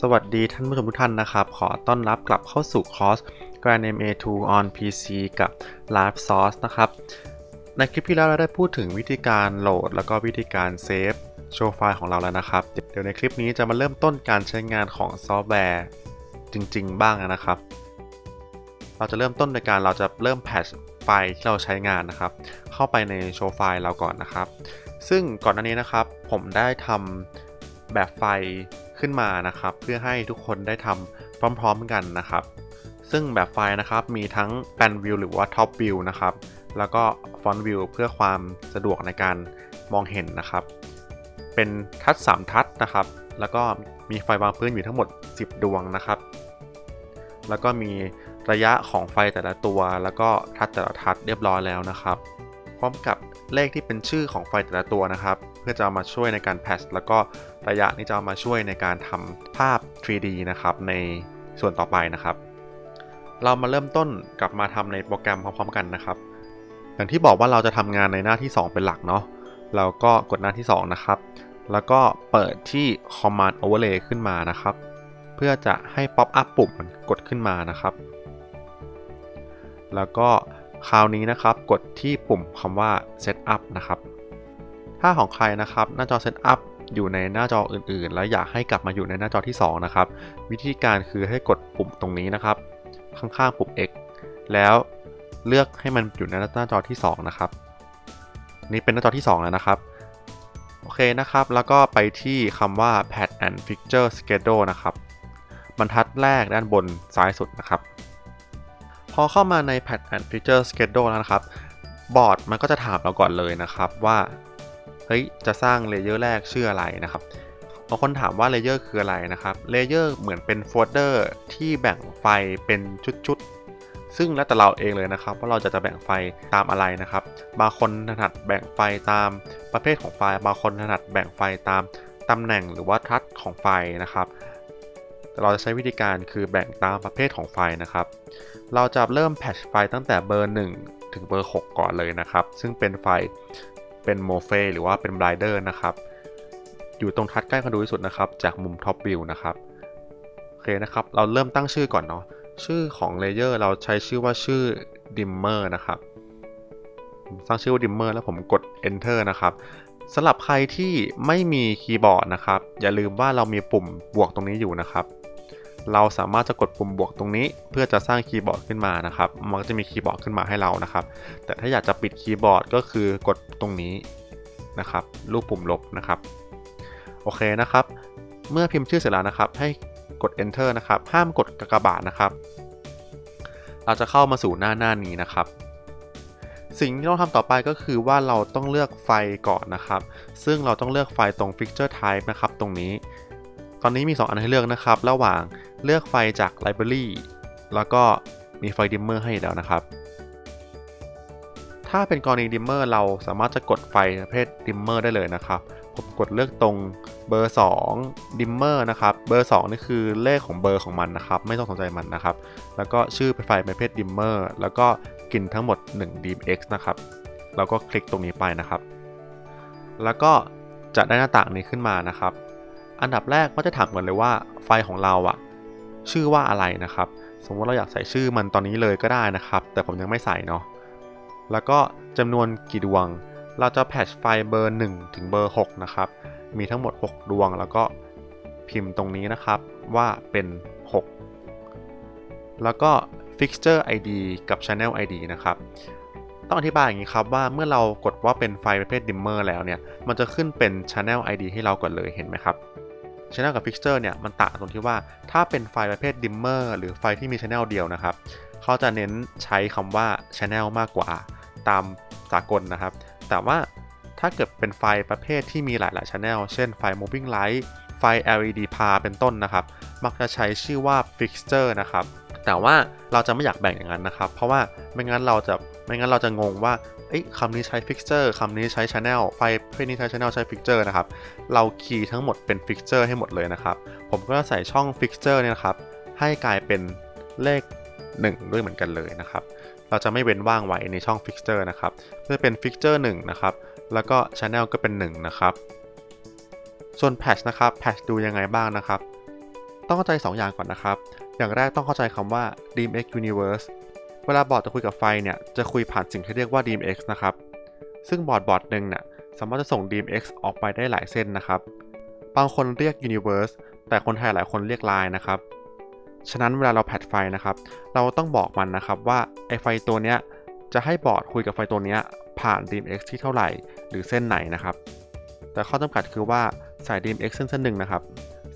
สวัสดีท่านผู้ชมทุกท่านนะครับ ขอต้อนรับกลับเข้าสู่คอร์ส Grand MA2 on PC กับ Live Source นะครับ ในคลิปที่แล้วเราได้พูดถึงวิธีการโหลด แล้วก็วิธีการเซฟโชว์ไฟล์ของเราแล้วนะครับ เดี๋ยวในคลิปนี้จะมาเริ่มต้นการใช้งานของซอฟต์แวร์จริง ๆ บ้างนะครับ เราจะเริ่มต้นในการเราจะเริ่มแพทช์ไฟล์ที่เราใช้งานนะครับ เข้าไปในโชว์ไฟล์เราก่อนนะครับ ซึ่งก่อนหน้านี้นะครับ ผมได้ทำแบบไฟล์ ขึ้นมานะครับ เพื่อให้ทุกคนได้ทำพร้อมๆกันนะครับ ซึ่งแบบไฟล์นะครับมีทั้งแปนวิวหรือว่าท็อปวิวนะครับ แล้วก็ฟอนต์วิวเพื่อความสะดวกในการมองเห็นนะครับ เป็นทัช3ทัชนะครับ แล้วก็มีไฟวางพื้นอยู่ทั้งหมด 10 ดวงนะครับ แล้วก็มีระยะของไฟแต่ละตัว แล้วก็ทัชแต่ละทัชเรียบร้อยแล้วนะครับ พร้อมกับ เลขที่เป็นชื่อของไฟแต่ละตัวนะครับ เพื่อจะเอามาช่วยในการแพชแล้วก็ระยะนี้จะเอามาช่วยในการทำภาพ 3D นะครับในส่วนต่อไปนะครับ เรามาเริ่มต้นกลับมาทำในโปรแกรมพร้อมๆกันนะครับ อย่างที่บอกว่าเราจะทำงานในหน้าที่ 2 เป็นหลักเนาะเราก็กดหน้าที่ 2 นะครับ แล้วก็เปิดที่ Command Overlay ขึ้นมานะครับ เพื่อจะให้ Pop up ปุ่มกดขึ้นมานะครับ แล้วก็ คราวนี้นะครับกดที่ปุ่มคำว่า Setup นะครับ ถ้าของใครนะครับหน้าจอ Setup อยู่ในหน้าจออื่นๆ แล้วอยากให้กลับมาอยู่ในหน้าจอที่ 2 นะครับ วิธีการคือให้กดปุ่มตรงนี้นะครับ ข้างๆปุ่ม X แล้วเลือกให้มันอยู่ในหน้าจอที่ 2 นะครับ นี่เป็นหน้าจอที่ 2 แล้วนะครับ โอเคนะครับ แล้วก็ไปที่คำว่า Pad and Fixture Schedule นะครับบรรทัดแรกด้านบนซ้ายสุดนะครับ พอเข้ามาใน Pad and Feature Schedule แล้วนะครับ บอร์ดมันก็จะถามเราก่อนเลยนะครับว่า เฮ้ย จะสร้างเลเยอร์แรกชื่ออะไรนะครับบางคนถามว่าเลเยอร์คืออะไรนะครับ เลเยอร์เหมือนเป็นโฟลเดอร์ที่แบ่งไฟเป็นชุดๆ ซึ่งแล้วแต่เราเองเลยนะครับ ว่าเราจะจะแบ่งไฟตามอะไรนะครับ บางคนถนัดแบ่งไฟตามประเภทของไฟล์ บางคนถนัดแบ่งไฟตามตำแหน่งหรือว่าทัชของไฟนะครับ แต่เราจะใช้วิธีการคือแบ่งตามประเภทของไฟล์นะครับ เราจะเริ่มแพทช์ไฟล์ตั้งแต่เบอร์ 1 ถึงเบอร์ 6 ก่อนเลยนะครับ ซึ่งเป็นไฟล์เป็นโมเฟหรือว่าเป็นบลายเดอร์นะครับ อยู่ตรงทัดใกล้คนดูที่สุดนะครับ จากมุมท็อปวิวนะครับโอเคนะครับ เราเริ่มตั้งชื่อก่อนเนาะ ชื่อของเลเยอร์เราใช้ชื่อว่าชื่อ dimmer นะครับสร้างชื่อว่า dimmer แล้วผมกด enter นะครับสำหรับใครที่ไม่มีคีย์บอร์ดนะครับ อย่าลืมว่าเรามีปุ่มบวกตรงนี้อยู่นะครับ เราสามารถจะกดปุ่มบวกตรงนี้ เพื่อจะสร้างคีย์บอร์ดขึ้นมานะครับ มันก็จะมีคีย์บอร์ดขึ้นมาให้เรานะครับ แต่ถ้าอยากจะปิดคีย์บอร์ดก็คือกดตรงนี้นะครับ รูปปุ่มลบนะครับ โอเคนะครับ เมื่อพิมพ์ชื่อเสร็จแล้วนะครับ ให้กด enter นะครับ ห้ามกดกากบาทนะครับ เราจะเข้ามาสู่หน้าหน้านี้นะครับสิ่งที่เราทำต่อไปก็คือว่าเราต้องเลือกไฟก่อนนะครับ ซึ่งเราต้องเลือกไฟตรง Picture Type นะครับ ตรงนี้ ตอนนี้มี 2 อันให้เลือกนะครับ ระหว่าง เลือกไฟจาก Library แล้วก็มีไฟ Dimmer ให้แล้วนะครับ ถ้าเป็นกรณี Dimmer เราสามารถจะกดไฟประเภท Dimmer ได้เลยนะครับ ผมกดเลือกตรงเบอร์2 Dimmer นะครับ เบอร์ 2 นี่คือเลขของเบอร์ของมันนะครับ ไม่ต้องสนใจมันนะครับ แล้วก็ชื่อเป็นไฟประเภท Dimmer แล้วก็กินทั้งหมด1 dmx นะครับแล้วก็คลิกตรงนี้ไปนะครับ แล้วก็จะได้หน้าต่างนี้ขึ้นมานะครับ อันดับแรกก็จะถามก่อนเลยว่าไฟของเราอะ ชื่อว่าอะไรนะครับ สมมติเราอยากใส่ชื่อมันตอนนี้เลยก็ได้นะครับ แต่ผมยังไม่ใส่เนาะแล้วก็จำนวนกี่ดวง เราจะแพทช์ไฟเบอร์ 1 ถึงเบอร์ 6 นะครับ มีทั้งหมด 6 ดวงแล้วก็พิมพ์ตรงนี้นะครับว่าเป็น 6 แล้วก็ fixture id กับ channel id นะครับต้องอธิบายอย่างนี้ครับว่าเมื่อเรากดว่าเป็นไฟล์ประเภท dimmer แล้วเนี่ย มันจะขึ้นเป็น channel id ให้เราก่อนเลยเห็นไหมครับ channel กับ fixture เนี่ยมันต่างตรงที่ว่าถ้าเป็นไฟล์ประเภท dimmer หรือไฟล์ที่มี channel เดียวนะครับเขาจะเน้นใช้คำว่า channel มากกว่าตามสากลนะครับ แต่ว่าถ้าเกิดเป็นไฟล์ประเภทที่มีหลายๆ channel เช่นไฟล์ moving light ไฟล์ LED par เป็นต้นนะครับ มักจะใช้ชื่อว่า fixture นะครับแต่ว่าเราจะไม่อยากแบ่งอย่างนั้นนะครับ เพราะว่าไม่งั้นเราจะ ไม่งั้นเราจะงงว่าเอ้ยคำนี้ใช้ fixture คำนี้ใช้ channel ไฟเภทนี้ใช้ channel ใช้ fixture นะครับ เราคีย์ทั้งหมดเป็น fixture ให้หมดเลยนะครับ ผมก็จะใส่ช่อง fixture เนี่ยนะครับ ให้กลายเป็นเลข 1 ด้วยเหมือนกันเลยนะครับ เราจะไม่เว้นว่างไว้ในช่อง fixture นะครับ ก็จะเป็น fixture 1นะครับ แล้วก็ channel ก็เป็น 1 นะครับ ส่วน patch นะครับ patch ดูยังไงบ้างนะครับ ต้องเข้าใจ 2 อย่างก่อนนะครับ อย่างแรกต้องเข้าใจคำว่า DMX Universe เวลาบอร์ดจะคุยกับไฟเนี่ยจะคุยผ่านสิ่งที่เรียกว่า DMX นะครับ ซึ่งบอร์ดบอร์ดหนึ่งเนี่ยสามารถจะส่ง DMX ออกไปได้หลายเส้นนะครับ บางคนเรียก Universe แต่คนไทยหลายคนเรียก Line นะครับ ฉะนั้นเวลาเราแพทไฟนะครับ เราต้องบอกมันนะครับว่าไอไฟตัวเนี้ยจะให้บอร์ดคุยกับไฟตัวเนี้ยผ่าน DMX ที่เท่าไหร่ หรือเส้นไหนนะครับ แต่ข้อจำกัดคือว่าสาย DMX เส้นเส้นหนึ่งนะครับ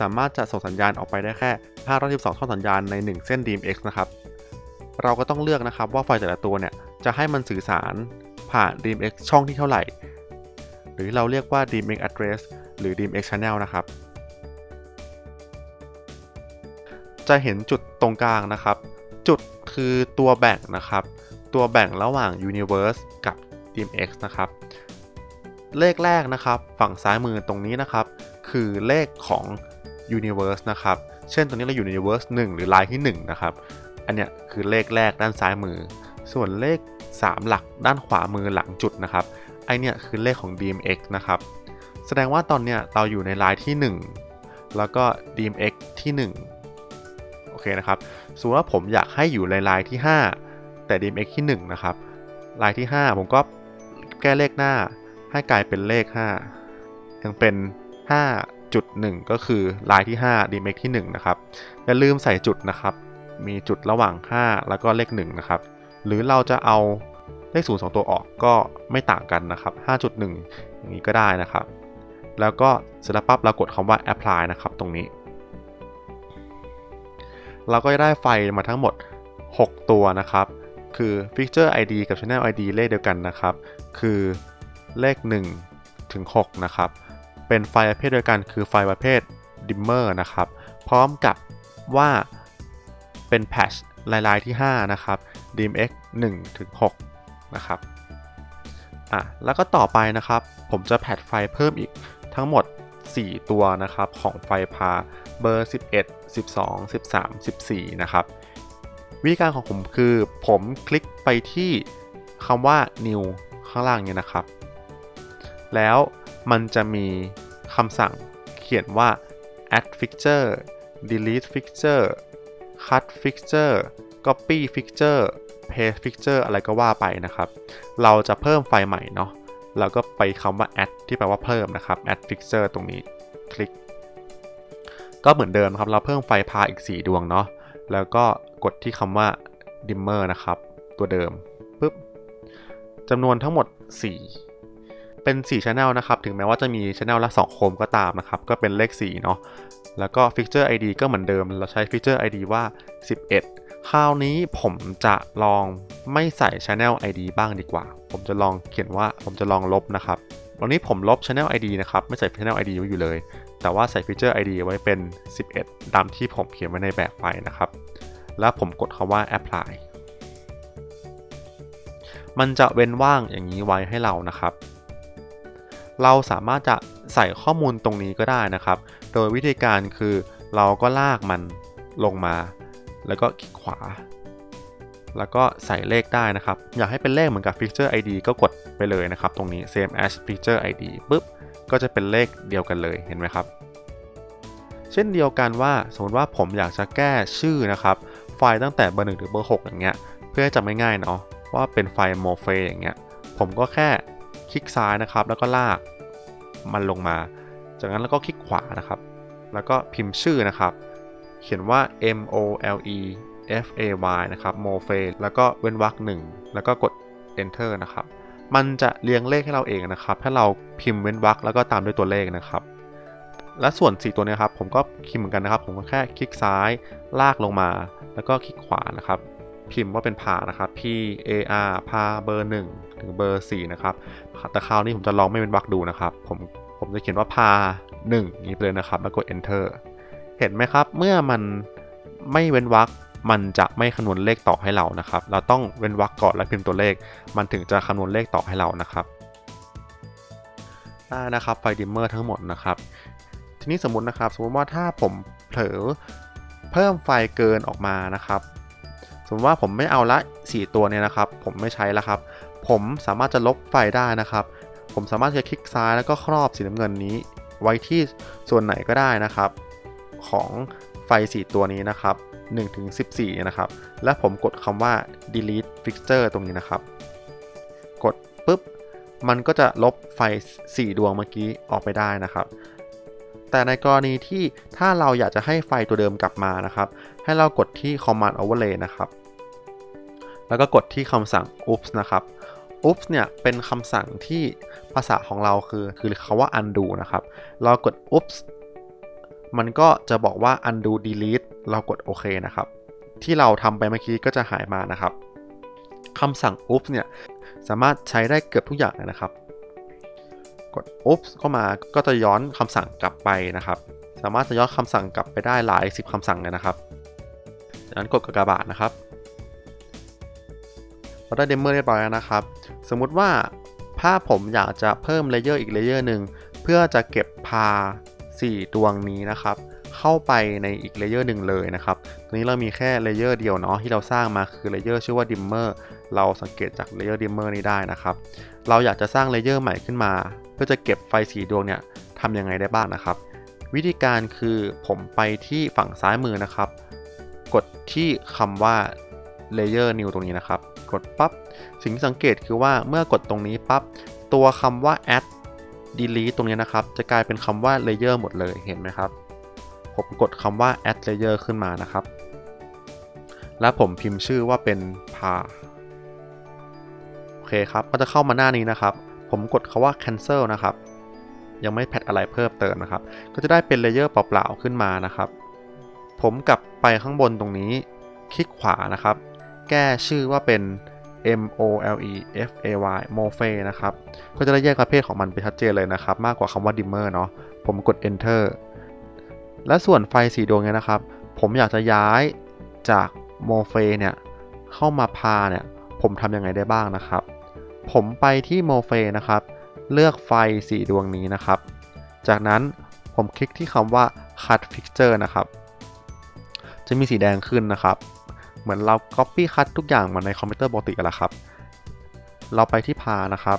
สามารถจะส่งสัญญาณออกไปได้แค่512ช่องสัญญาณใน 1 เส้น DMX นะครับ เราก็ต้องเลือกนะครับว่าไฟแต่ละตัวเนี่ยจะให้มันสื่อสารผ่าน DMX ช่องที่เท่าไหร่ หรือเราเรียกว่า DMX address หรือ DMX channel นะครับ จะเห็นจุดตรงกลางนะครับ จุดคือตัวแบ่งนะครับ ตัวแบ่งระหว่าง Universe กับ DMX นะครับ เลขแรกนะครับ ฝั่งซ้ายมือตรงนี้นะครับ คือเลขของ Universe นะครับ เช่นตรงนี้เราอยู่ใน Universe 1 หรือลายที่ 1 นะครับ อันเนี้ยคือเลขแรกด้านซ้ายมือ ส่วนเลข 3 หลักด้านขวามือหลังจุดนะครับไอเนี่ยคือเลขของ DMX นะครับ แสดงว่าตอนเนี้ยเราอยู่ในลายที่ 1 แล้วก็ DMX ที่ 1 โอเคนะครับ สมมติว่าผมอยากให้อยู่ในลายที่ 5 แต่ DMX ที่ 1 นะครับ ลายที่ 5 ผมก็แก้เลขหน้าให้กลายเป็นเลข 5 ยังเป็น 5.1 ก็คือลายที่ 5 DMX ที่ 1 นะครับ อย่าลืมใส่จุดนะครับ มีจุดระหว่าง 5 แล้วก็เลข1นะครับ หรือเราจะเอาเลข0 2 ตัวออกก็ไม่ต่างกันนะครับ 5.1 อย่างนี้ก็ได้นะครับ แล้วก็เสร็จแล้วปั๊บเรากดคำว่า apply นะครับตรงนี้ เราก็จะได้ไฟมาทั้งหมด 6 ตัวนะครับ คือ Feature ID กับ Channel ID เลขเดียวกันนะครับ คือเลข1ถึง6นะครับ เป็นไฟประเภทเดียวกันคือไฟประเภท dimmer นะครับ พร้อมกับว่า เป็น patch ลายลายที่ 5 นะครับ DMX 1ถึง6นะครับอะแล้วก็ต่อไปนะครับ ผมจะแพทไฟเพิ่มอีกทั้งหมด 4 ตัวนะครับ ของไฟพาเบอร์ 11 12 13 14 นะครับ วิธีการของผมคือผมคลิกไปที่คำว่า new ข้างล่างเนี่ยนะครับ แล้วมันจะมีคำสั่งเขียนว่า add fixture delete fixture cut fixture copy fixture paste fixture อะไรก็ว่าไปนะครับ เราจะเพิ่มไฟล์ใหม่เนาะเราก็ไปคำว่า add ที่แปลว่าเพิ่มนะครับ add fixture ตรงนี้คลิก ก็เหมือนเดิมครับ เราเพิ่มไฟพาอีก 4 ดวงเนาะแล้วก็กดที่คำว่า dimmer นะครับ ตัวเดิมปุ๊บจำนวนทั้งหมด 4 เป็น4 channel นะครับ ถึงแม้ว่าจะมี channel ละ 2 โคมก็ตามนะครับ ก็เป็นเลข 4 เนาะ แล้วก็ feature ID ก็เหมือนเดิม เราใช้ feature ID ว่า 11 คราวนี้ผมจะลองไม่ใส่ channel ID บ้างดีกว่า ผมจะลองเขียนว่า ผมจะลองลบนะครับ วันนี้ผมลบ channel ID นะครับ ไม่ใส่ channel ID ไว้อยู่เลย แต่ว่าใส่ feature ID ไว้เป็น 11 ตามที่ผมเขียนไว้ในแบบไฟล์นะครับ แล้วผมกดคำว่า apply มันจะเว้นว่างอย่างนี้ไว้ให้เรานะครับ เราสามารถจะใส่ข้อมูลตรงนี้ก็ได้นะครับ โดยวิธีการคือเราก็ลากมันลงมา แล้วก็คลิกขวา แล้วก็ใส่เลขได้นะครับ อยากให้เป็นเลขเหมือนกับ feature ID ก็กดไปเลยนะครับ ตรงนี้ same as feature ID ปุ๊บ ก็จะเป็นเลขเดียวกันเลย เห็นไหมครับเช่นเดียวกันว่าสมมติว่าผมอยากจะแก้ชื่อนะครับ ไฟล์ตั้งแต่เบอร์1ถึงเบอร์6อย่างเงี้ย เพื่อจะไม่ง่ายเนาะว่าเป็นไฟล์โมเฟอย่างเงี้ย ผมก็แค่ คลิกซ้ายนะครับ แล้วก็ลากมันลงมา จากนั้นแล้วก็คลิกขวานะครับ แล้วก็พิมพ์ชื่อนะครับ เขียนว่า M O L E F A Y นะครับ m o f e แล้วก็เว้นวรรคหนึ่งแล้วก็กด enter นะครับ มันจะเรียงเลขให้เราเองนะครับถ้าเราพิมพ์เว้นวรรคแล้วก็ตามด้วยตัวเลขนะครับ และส่วน 4 ตัวนี้ครับผมก็พิมพ์เหมือนกันนะครับ ผมก็แค่คลิกซ้ายลากลงมา แล้วก็คลิกขวานะครับ พิมพ์ว่าเป็นพานะครับ P A R พาเบอร์ 1 ถึงเบอร์ 4 นะครับ แต่คราวนี้ผมจะลองไม่เป็นวรรคดูนะครับ ผมผมจะเขียนว่าพา1อย่างนี้ไปเลยนะครับ แล้วกด enter เห็นไหมครับ เมื่อมันไม่เว้นวรรคมันจะไม่คำนวณเลขต่อให้เรานะครับ เราต้องเว้นวรรคก่อนแล้วพิมพ์ตัวเลข มันถึงจะคำนวณเลขต่อให้เรานะครับได้นะครับไฟดิมเมอร์ทั้งหมดนะครับ ทีนี้สมมตินะครับ สมมติว่าถ้าผมเผลอเพิ่มไฟเกินออกมานะครับ สมมติว่าผมไม่เอาละ 4 ตัวเนี่ยนะครับ ผมไม่ใช้แล้วครับ ผมสามารถจะลบไฟได้นะครับ ผมสามารถจะคลิกซ้ายแล้วก็ครอบสีน้ำเงินนี้ ไว้ที่ส่วนไหนก็ได้นะครับ ของไฟ 4 ตัวนี้นะครับ1ถึง14นี่นะครับ และผมกดคำว่า delete fixture ตรงนี้นะครับ กดปุ๊บ มันก็จะลบไฟ 4 ดวงเมื่อกี้ออกไปได้นะครับ แต่ในกรณีที่ถ้าเราอยากจะให้ไฟตัวเดิมกลับมานะครับ ให้เรากดที่ command overlay นะครับ แล้วก็กดที่คำสั่ง oops นะครับ oops เนี่ยเป็นคำสั่งที่ภาษาของเราคือคือคาว่า undo นะครับ เรากด oops มันก็จะบอกว่า undo delete เรากดโอเคนะครับ ที่เราทำไปเมื่อกี้ก็จะหายมานะครับคำสั่ง oops เนี่ยสามารถใช้ได้เกือบทุกอย่างเลยนะครับ กด oops เข้ามาก็จะย้อนคำสั่งกลับไปนะครับ สามารถจะย้อนคำสั่งกลับไปได้หลาย 10คำสั่งเลยนะครับจากนั้นกดกากบาทนะครับเราได้เดมเมอร์เรียบร้อยแล้วนะครับ สมมุติว่าถ้าผมอยากจะเพิ่มเลเยอร์อีกเลเยอร์หนึ่งเพื่อจะเก็บพา 4 ดวงนี้นะครับ เข้าไปในอีกเลเยอร์หนึ่งเลยนะครับตรงนี้เรามีแค่เลเยอร์เดียวเนาะที่เราสร้างมาคือเลเยอร์ชื่อว่าดิมเมอร์เราสังเกตจากเลเยอร์ดิมเมอร์นี้ได้นะครับ เราอยากจะสร้างเลเยอร์ใหม่ขึ้นมา เพื่อจะเก็บไฟสีดวงเนี่ยทำยังไงได้บ้างนะครับ วิธีการคือผมไปที่ฝั่งซ้ายมือนะครับ กดที่คำว่า layer new ตรงนี้นะครับ กดปับ๊บสิ่งที่สังเกตคือว่าเมื่อกดตรงนี้ปับ๊บตัวคำว่า add delete ตรงนี้นะครับ จะกลายเป็นคำว่า layer หมดเลยเห็นไหมครับ ผมกดคำว่า add layer ขึ้นมานะครับ และผมพิมพ์ชื่อว่าเป็น pa คครับก็จะเข้ามาหน้านี้นะครับ ผมกดคาว่า cancel นะครับ ยังไม่แพทอะไรเพิ่มเติมนะครับ ก็จะได้เป็นเลเยอร์เปล่าๆขึ้นมานะครับ ผมกลับไปข้างบนตรงนี้ คลิกขวานะครับ แก้ชื่อว่าเป็น M O L E F A Y m o f e นะครับ ก็จะได้แยกประเภทของมันไปชัดเจนเลยนะครับ มากกว่าคำว่า dimmer เนาะ ผมกด enter และส่วนไฟสีดวงเนี้นะครับ ผมอยากจะย้ายจาก m o f e เนี่ยเข้ามาพาเนี่ย ผมทำยังไงได้บ้างนะครับ ผมไปที่ m o f e นะครับ เลือกไฟสีดวงนี้นะครับ จากนั้นผมคลิกที่คำว่า cut fixture นะครับ จะมีสีแดงขึ้นนะครับ เหมือนเรา copy cut ทุกอย่างมาในคอมพิวเตอร์ปกติกันแหละครับ เราไปที่พานะครับ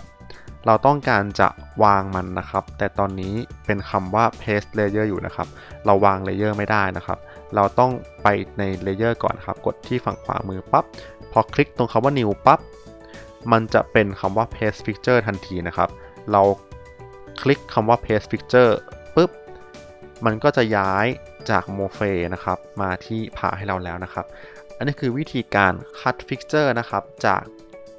เราต้องการจะวางมันนะครับ แต่ตอนนี้เป็นคำว่า paste layer อยู่นะครับ เราวาง layer ไม่ได้นะครับ เราต้องไปใน layer ก่อนครับ กดที่ฝั่งขวามือปับ๊บ พอคลิกตรงคำว่า new ปับ๊บ มันจะเป็นคำว่า paste fixture ทันทีนะครับ เราคลิกคำว่า paste fixture ปุ๊บ มันก็จะย้ายจาก m o f e นะครับมาที่พาให้เราแล้วนะครับ อันนี้คือวิธีการ cut fixture นะครับจาก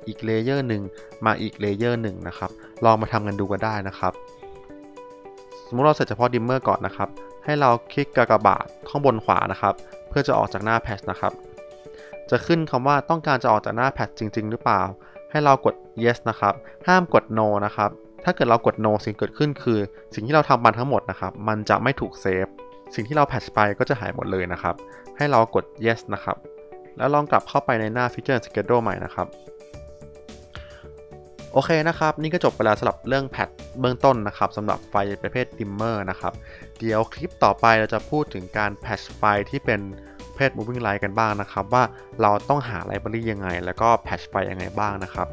อีกเลเยอร์หนึ่งมาอีกเลเยอร์หนึ่งนะครับ ลองมาทำกันดูกันได้นะครับ สมมติเราเสร็จเฉพาะ dimmer ก่อนนะครับ ให้เราคลิกกากบาทข้างบนขวานะครับ เพื่อจะออกจากหน้าแพทนะครับ จะขึ้นคำว่าต้องการจะออกจากหน้าแพทจริง ๆ หรือเปล่า ให้เรากด yes นะครับ ห้ามกด no นะครับ ถ้าเกิดเรากด no สิ่งเกิดขึ้นคือ สิ่งที่เราทำมันทั้งหมดนะครับ มันจะไม่ถูกเซฟ สิ่งที่เราแพทช์ไปก็จะหายหมดเลยนะครับ ให้เรากด yes นะครับ แล้วลองกลับเข้าไปในหน้า Feature Schedule ใหม่นะครับโอเคนะครับ นี่ก็จบไปแล้วสำหรับเรื่องแพทเบื้องต้นนะครับสำหรับไฟประเภท dimmer นะครับ เดี๋ยวคลิปต่อไปเราจะพูดถึงการแพทช์ไฟที่เป็น เภท moving line กันบ้างนะครับ ว่าเราต้องหาไลบรารียังไง แล้วก็แพทช์ไฟยังไงบ้างนะครับ